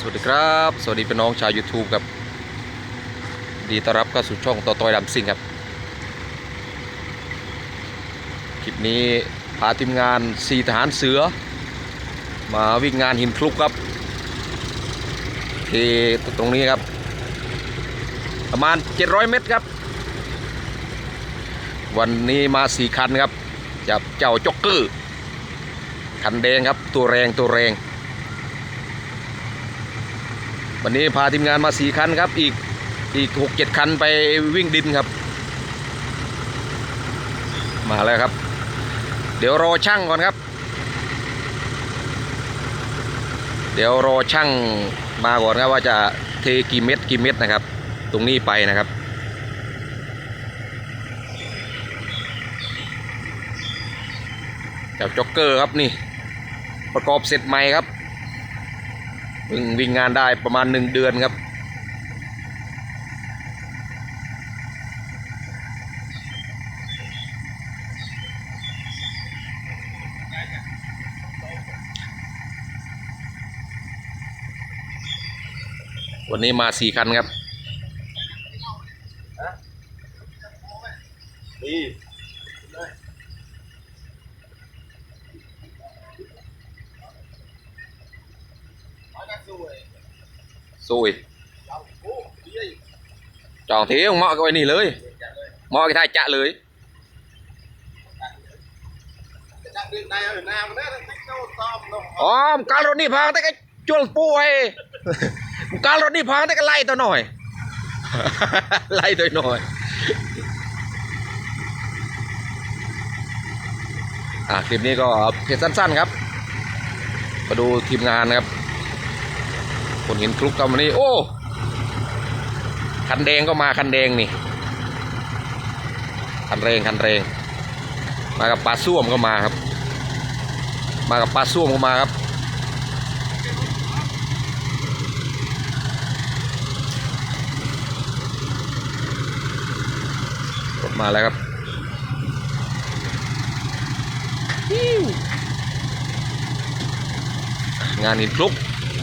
สวัสดีครับ สวัสดีพี่น้องชาว YouTube ครับ ดีต้อนรับเข้าสู่ช่องต่อตอยดำซิงครับ คลิปนี้พาทีมงานสีทหารเสือ มาวิ่งงานหินคลุกครับที่ตรงนี้ครับ ประมาณ 700 เมตรครับ วันนี้มาสี่คันครับจับเจ้าจ็อกเกอร์คันแดงครับตัวแรงตัวแรง วันนี้พาทีมงานมาสี่คันครับ อีกอีกหกเจ็ดคันไปวิ่งดินครับ มาแล้วครับ เดี๋ยวรอช่างก่อนครับ เดี๋ยวรอช่างมาก่อนครับว่าจะเทกี่เม็ดกี่เม็ดนะครับ ตรงนี้ไปนะครับจากจ็อกเกอร์ครับนี่ ประกอบเสร็จใหม่ครับ เพิ่งวิ่งงานได้ประมาณหนึ่งเดือนครับ วันนี้มาสี่คันครับนี่ ซุยจองเที่ยงเหมาะกับไอ้นี่เลยเหมาะกับไทยจะเลยจักดึกได้เอาหน้ามันได้ติ๊กโต้ตอมลงอ๋อมการรถนี่พังแต่ก็จวลป่วยการรถนี่พังแต่ก็ไล่ตัวหน่อย ไล่ตัวหน่อยอะคลิปนี้ก็เพจสั้นๆครับ มาดูทีมงานนะครับ คนเห็นคลุกกันวันนี้โอ้ คันแดงก็มาคันแดงนี่ คันแรงคันแรง มากับปลาส้วมก็มาครับ มากับปลาส้วมก็มาครับ รถมาแล้วครับงานหินคลุก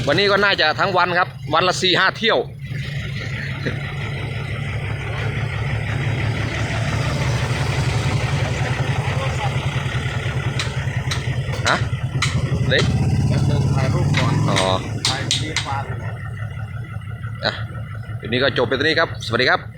วันนี้ก็น่าจะทั้งวันครับ วันละสี่ห้าเที่ยว ฮะเด็กจักดึกถ่ายรูปก่อนอ๋อถ่ายทีฟานอะทีนี้ก็จบไปตรงนี้ครับ สวัสดีครับ